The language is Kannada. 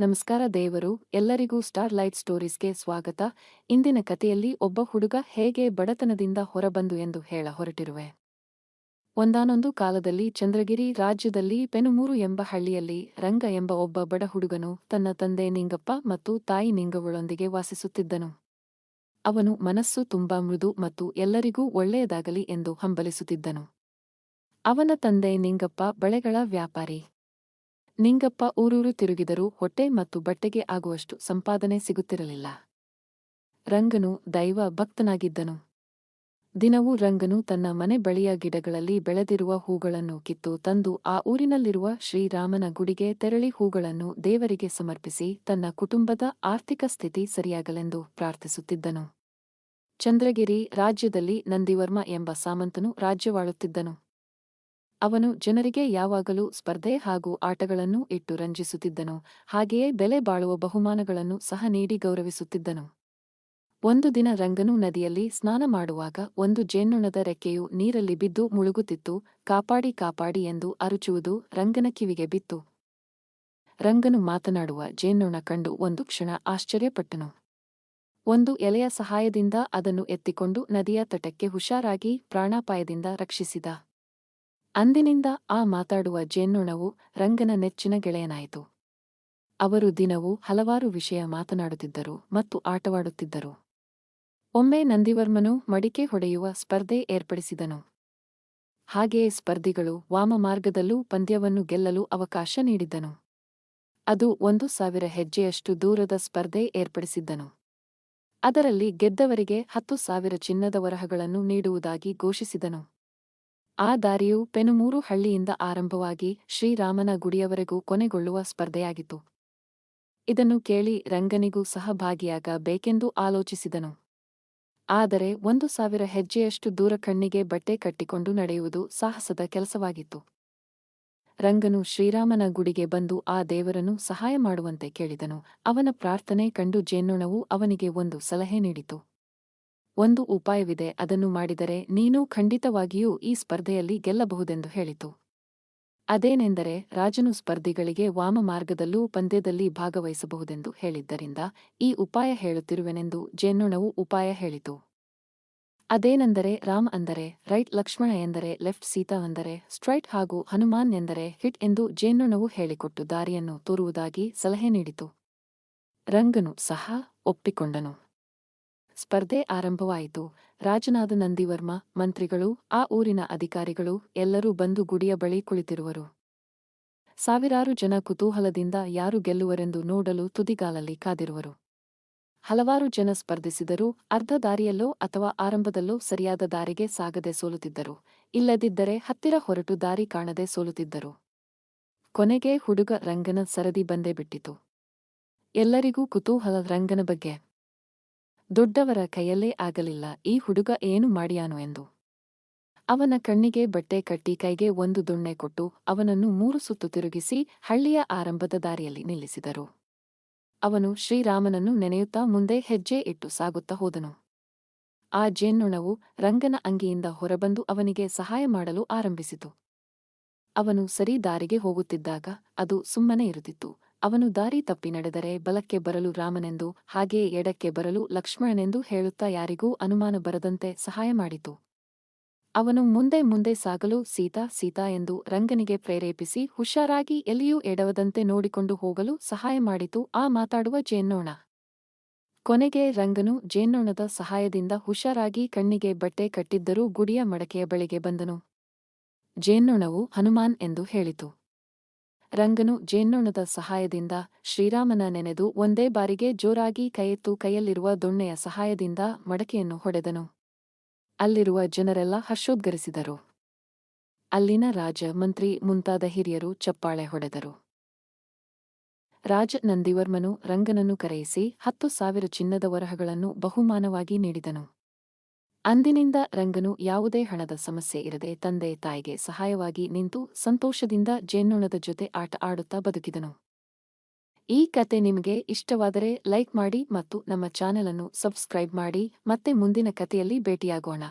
ನಮಸ್ಕಾರ ದೇವರು, ಎಲ್ಲರಿಗೂ ಸ್ಟಾರ್ ಲೈಟ್ ಸ್ಟೋರೀಸ್ಗೆ ಸ್ವಾಗತ. ಇಂದಿನ ಕಥೆಯಲ್ಲಿ ಒಬ್ಬ ಹುಡುಗ ಹೇಗೆ ಬಡತನದಿಂದ ಹೊರಬಂದು ಎಂದು ಹೇಳ ಹೊರಟಿರುವೆ. ಒಂದಾನೊಂದು ಕಾಲದಲ್ಲಿ ಚಂದ್ರಗಿರಿ ರಾಜ್ಯದಲ್ಲಿ ಪೆನುಮೂರು ಎಂಬ ಹಳ್ಳಿಯಲ್ಲಿ ರಂಗ ಎಂಬ ಒಬ್ಬ ಬಡ ಹುಡುಗನು ತನ್ನ ತಂದೆ ನಿಂಗಪ್ಪ ಮತ್ತು ತಾಯಿ ನಿಂಗವಳೊಂದಿಗೆ ವಾಸಿಸುತ್ತಿದ್ದನು. ಅವನು ಮನಸ್ಸು ತುಂಬಾ ಮೃದು ಮತ್ತು ಎಲ್ಲರಿಗೂ ಒಳ್ಳೆಯದಾಗಲಿ ಎಂದು ಹಂಬಲಿಸುತ್ತಿದ್ದನು. ಅವನ ತಂದೆ ನಿಂಗಪ್ಪ ಬಳೆಗಳ ವ್ಯಾಪಾರಿ. ನಿಂಗಪ್ಪ ಊರೂರು ತಿರುಗಿದರೂ ಹೊಟ್ಟೆ ಮತ್ತು ಬಟ್ಟೆಗೆ ಆಗುವಷ್ಟು ಸಂಪಾದನೆ ಸಿಗುತ್ತಿರಲಿಲ್ಲ. ರಂಗನು ದೈವ ಭಕ್ತನಾಗಿದ್ದನು. ದಿನವೂ ರಂಗನು ತನ್ನ ಮನೆ ಬಳಿಯ ಗಿಡಗಳಲ್ಲಿ ಬೆಳೆದಿರುವ ಹೂಗಳನ್ನು ಕಿತ್ತು ತಂದು ಆ ಊರಿನಲ್ಲಿರುವ ಶ್ರೀರಾಮನ ಗುಡಿಗೆ ತೆರಳಿ ಹೂಗಳನ್ನು ದೇವರಿಗೆ ಸಮರ್ಪಿಸಿ ತನ್ನ ಕುಟುಂಬದ ಆರ್ಥಿಕ ಸ್ಥಿತಿ ಸರಿಯಾಗಲೆಂದು ಪ್ರಾರ್ಥಿಸುತ್ತಿದ್ದನು. ಚಂದ್ರಗಿರಿ ರಾಜ್ಯದಲ್ಲಿ ನಂದಿವರ್ಮ ಎಂಬ ಸಾಮಂತನು ರಾಜ್ಯವಾಳುತ್ತಿದ್ದನು. ಅವನು ಜನರಿಗೆ ಯಾವಾಗಲೂ ಸ್ಪರ್ಧೆ ಹಾಗೂ ಆಟಗಳನ್ನು ಇಟ್ಟು ರಂಜಿಸುತ್ತಿದ್ದನು, ಹಾಗೆಯೇ ಬೆಲೆ ಬಾಳುವ ಬಹುಮಾನಗಳನ್ನು ಸಹ ನೀಡಿ ಗೌರವಿಸುತ್ತಿದ್ದನು. ಒಂದು ದಿನ ರಂಗನು ನದಿಯಲ್ಲಿ ಸ್ನಾನ ಮಾಡುವಾಗ ಒಂದು ಜೇನ್ನೊಣದ ರೆಕ್ಕೆಯು ನೀರಲ್ಲಿ ಬಿದ್ದು ಮುಳುಗುತ್ತಿತ್ತು, ಕಾಪಾಡಿ ಕಾಪಾಡಿ ಎಂದು ಅರುಚುವುದು ರಂಗನ ಕಿವಿಗೆ ಬಿತ್ತು. ರಂಗನು ಮಾತನಾಡುವ ಜೇನ್ನೊಣ ಕಂಡು ಒಂದು ಕ್ಷಣ ಆಶ್ಚರ್ಯಪಟ್ಟನು. ಒಂದು ಎಲೆಯ ಸಹಾಯದಿಂದ ಅದನ್ನು ಎತ್ತಿಕೊಂಡು ನದಿಯ ತಟಕ್ಕೆ ಹುಷಾರಾಗಿ ಪ್ರಾಣಾಪಾಯದಿಂದ ರಕ್ಷಿಸಿದ. ಅಂದಿನಿಂದ ಆ ಮಾತಾಡುವ ಜೇನ್ನೊಣವು ರಂಗನ ನೆಚ್ಚಿನ ಗೆಳೆಯನಾಯಿತು. ಅವರು ದಿನವೂ ಹಲವಾರು ವಿಷಯ ಮಾತನಾಡುತ್ತಿದ್ದರು ಮತ್ತು ಆಟವಾಡುತ್ತಿದ್ದರು. ಒಮ್ಮೆ ನಂದಿವರ್ಮನು ಮಡಿಕೆ ಹೊಡೆಯುವ ಸ್ಪರ್ಧೆ ಏರ್ಪಡಿಸಿದನು. ಹಾಗೆಯೇ ಸ್ಪರ್ಧಿಗಳು ವಾಮಮಾರ್ಗದಲ್ಲೂ ಪಂದ್ಯವನ್ನು ಗೆಲ್ಲಲು ಅವಕಾಶ ನೀಡಿದ್ದನು. ಅದು ಒಂದು ಸಾವಿರ ಹೆಜ್ಜೆಯಷ್ಟು ದೂರದ ಸ್ಪರ್ಧೆ ಏರ್ಪಡಿಸಿದ್ದನು. ಅದರಲ್ಲಿ ಗೆದ್ದವರಿಗೆ ಹತ್ತು ಸಾವಿರ ಚಿನ್ನದ ವರಹಗಳನ್ನು ನೀಡುವುದಾಗಿ ಘೋಷಿಸಿದನು. ಆ ದಾರಿಯು ಪೆನುಮೂರು ಹಳ್ಳಿಯಿಂದ ಆರಂಭವಾಗಿ ಶ್ರೀರಾಮನ ಗುಡಿಯವರೆಗೂ ಕೊನೆಗೊಳ್ಳುವ ಸ್ಪರ್ಧೆಯಾಗಿತ್ತು. ಇದನ್ನು ಕೇಳಿ ರಂಗನಿಗೂ ಸಹ ಭಾಗಿಯಾಗಬೇಕೆಂದು ಆಲೋಚಿಸಿದನು. ಆದರೆ ಒಂದು ಸಾವಿರ ಹೆಜ್ಜೆಯಷ್ಟು ದೂರ ಕಣ್ಣಿಗೆ ಬಟ್ಟೆ ಕಟ್ಟಿಕೊಂಡು ನಡೆಯುವುದು ಸಾಹಸದ ಕೆಲಸವಾಗಿತ್ತು. ರಂಗನು ಶ್ರೀರಾಮನ ಗುಡಿಗೆ ಬಂದು ಆ ದೇವರನ್ನು ಸಹಾಯ ಮಾಡುವಂತೆ ಕೇಳಿದನು. ಅವನ ಪ್ರಾರ್ಥನೆ ಕಂಡು ಜೇನ್ನೊಣವು ಅವನಿಗೆ ಒಂದು ಸಲಹೆ ನೀಡಿತು. ಒಂದು ಉಪಾಯವಿದೆ ಅದನ್ನು ಮಾಡಿದರೆ ನೀನು ಖಂಡಿತವಾಗಿಯೂ ಈ ಸ್ಪರ್ಧೆಯಲ್ಲಿ ಗೆಲ್ಲಬಹುದೆಂದು ಹೇಳಿತು. ಅದೇನೆಂದರೆ ರಾಜನು ಸ್ಪರ್ಧಿಗಳಿಗೆ ವಾಮ ಮಾರ್ಗದಲ್ಲೂ ಪಂದ್ಯದಲ್ಲಿ ಭಾಗವಹಿಸಬಹುದೆಂದು ಹೇಳಿದ್ದರಿಂದ ಈ ಉಪಾಯ ಹೇಳುತ್ತಿರುವೆನೆಂದು ಜೇನ್ನೊಣವು ಉಪಾಯ ಹೇಳಿತು. ಅದೇನೆಂದರೆ ರಾಮ್ ಅಂದರೆ ರೈಟ್ ಲಕ್ಷ್ಮಣ ಎಂದರೆ ಲೆಫ್ಟ್ ಸೀತಾ ಅಂದರೆ ಸ್ಟ್ರೈಟ್ ಹಾಗೂ ಹನುಮಾನ್ ಎಂದರೆ ಹಿಟ್ ಎಂದು ಜೇನುಣವು ಹೇಳಿಕೊಟ್ಟು ದಾರಿಯನ್ನು ತೋರುವುದಾಗಿ ಸಲಹೆ ನೀಡಿತು. ರಂಗನು ಸಹ ಒಪ್ಪಿಕೊಂಡನು. ಸ್ಪರ್ಧೆ ಆರಂಭವಾಯಿತು. ರಾಜನಾದ ನಂದಿವರ್ಮ, ಮಂತ್ರಿಗಳು, ಆ ಊರಿನ ಅಧಿಕಾರಿಗಳು ಎಲ್ಲರೂ ಬಂದು ಗುಡಿಯ ಬಳಿ ಕುಳಿತಿರುವರು. ಸಾವಿರಾರು ಜನ ಕುತೂಹಲದಿಂದ ಯಾರು ಗೆಲ್ಲುವರೆಂದು ನೋಡಲು ತುದಿಗಾಲಲ್ಲಿ ಕಾದಿರುವರು. ಹಲವಾರು ಜನ ಸ್ಪರ್ಧಿಸಿದರೂ ಅರ್ಧ ದಾರಿಯಲ್ಲೋ ಅಥವಾ ಆರಂಭದಲ್ಲೋ ಸರಿಯಾದ ದಾರಿಗೆ ಸಾಗದೆ ಸೋಲುತ್ತಿದ್ದರು. ಇಲ್ಲದಿದ್ದರೆ ಹತ್ತಿರ ಹೊರಟು ದಾರಿ ಕಾಣದೆ ಸೋಲುತ್ತಿದ್ದರು. ಕೊನೆಗೆ ಹುಡುಗ ರಂಗನ ಸರದಿ ಬಂದೇ ಬಿಟ್ಟಿತು. ಎಲ್ಲರಿಗೂ ಕುತೂಹಲ ರಂಗನ ಬಗ್ಗೆ ದೊಡ್ಡವರ ಕೈಯಲ್ಲೇ ಆಗಲಿಲ್ಲ, ಈ ಹುಡುಗ ಏನು ಮಾಡಿಯಾನು ಎಂದು. ಅವನ ಕಣ್ಣಿಗೆ ಬಟ್ಟೆ ಕಟ್ಟಿ ಕೈಗೆ ಒಂದು ದುಣ್ಣೆ ಕೊಟ್ಟು ಅವನನ್ನು ಮೂರು ಸುತ್ತು ತಿರುಗಿಸಿ ಹಳ್ಳಿಯ ಆರಂಭದ ದಾರಿಯಲ್ಲಿ ನಿಲ್ಲಿಸಿದರು. ಅವನು ಶ್ರೀರಾಮನನ್ನು ನೆನೆಯುತ್ತಾ ಮುಂದೆ ಹೆಜ್ಜೆ ಇಟ್ಟು ಸಾಗುತ್ತಾ ಹೋದನು. ಆ ಜೇನ್ನೊಣವು ರಂಗನ ಅಂಗಿಯಿಂದ ಹೊರಬಂದು ಅವನಿಗೆ ಸಹಾಯ ಮಾಡಲು ಆರಂಭಿಸಿತು. ಅವನು ಸರಿ ದಾರಿಗೆ ಹೋಗುತ್ತಿದ್ದಾಗ ಅದು ಸುಮ್ಮನೆ ಇರುತ್ತಿತ್ತು ಅವನು ದಾರಿ ತಪ್ಪಿ ನಡೆದರೆ ಬಲಕ್ಕೆ ಬರಲು ರಾಮನೆಂದು ಹಾಗೆಯೇ ಎಡಕ್ಕೆ ಬರಲು ಲಕ್ಷ್ಮಣನೆಂದು ಹೇಳುತ್ತಾ ಯಾರಿಗೂ ಅನುಮಾನ ಬರದಂತೆ ಸಹಾಯ ಮಾಡಿತು. ಅವನು ಮುಂದೆ ಮುಂದೆ ಸಾಗಲು, ಸೀತಾ ಸೀತಾ ಎಂದು ರಂಗನಿಗೆ ಪ್ರೇರೇಪಿಸಿ, ಹುಷಾರಾಗಿ ಎಲ್ಲಿಯೂ ಎಡವದಂತೆ ನೋಡಿಕೊಂಡು ಹೋಗಲು ಸಹಾಯ ಮಾಡಿತು. ಆ ಮಾತಾಡುವ ಜೇನ್ನೋಣ. ಕೊನೆಗೆ ರಂಗನು ಜೇನ್ನೋಣದ ಸಹಾಯದಿಂದ ಹುಷಾರಾಗಿ ಕಣ್ಣಿಗೆ ಬಟ್ಟೆ ಕಟ್ಟಿದ್ದರೂ ಗುಡಿಯ ಮಡಕೆಯ ಬಳಿಗೆ ಬಂದನು. ಜೇನ್ನೋಣವು ಹನುಮಾನ್ ಎಂದು ಹೇಳಿತು. ರಂಗನು ಜೇನ್ನೊಣದ ಸಹಾಯದಿಂದ ಶ್ರೀರಾಮನ ನೆನೆದು ಒಂದೇ ಬಾರಿಗೆ ಜೋರಾಗಿ ಕೈಯೆತ್ತು ಕೈಯಲ್ಲಿರುವ ದೊಣ್ಣೆಯ ಸಹಾಯದಿಂದ ಮಡಕೆಯನ್ನು ಹೊಡೆದನು. ಅಲ್ಲಿರುವ ಜನರೆಲ್ಲ ಹರ್ಷೋದ್ಗರಿಸಿದರು. ಅಲ್ಲಿನ ರಾಜ ಮಂತ್ರಿ ಮುಂತಾದ ಹಿರಿಯರು ಚಪ್ಪಾಳೆ ಹೊಡೆದರು. ರಾಜ ನಂದಿವರ್ಮನು ರಂಗನನ್ನು ಕರೆಯಿಸಿ ಹತ್ತು ಸಾವಿರ ಚಿನ್ನದ ವರಹಗಳನ್ನು ಬಹುಮಾನವಾಗಿ ನೀಡಿದನು. ಅಂದಿನಿಂದ ರಂಗನು ಯಾವುದೇ ಹಣದ ಸಮಸ್ಯೆ ಇರದೆ ತಂದೆ ತಾಯಿಗೆ ಸಹಾಯವಾಗಿ ನಿಂತು ಸಂತೋಷದಿಂದ ಜೇನ್ನೊಣದ ಜೊತೆ ಆಟ ಆಡುತ್ತಾ ಬದುಕಿದನು. ಈ ಕತೆ ನಿಮಗೆ ಇಷ್ಟವಾದರೆ ಲೈಕ್ ಮಾಡಿ ಮತ್ತು ನಮ್ಮ ಚಾನೆಲ್ ಅನ್ನು ಸಬ್ಸ್ಕ್ರೈಬ್ ಮಾಡಿ ಮತ್ತೆ ಮುಂದಿನ ಕಥೆಯಲ್ಲಿ ಭೇಟಿಯಾಗೋಣ.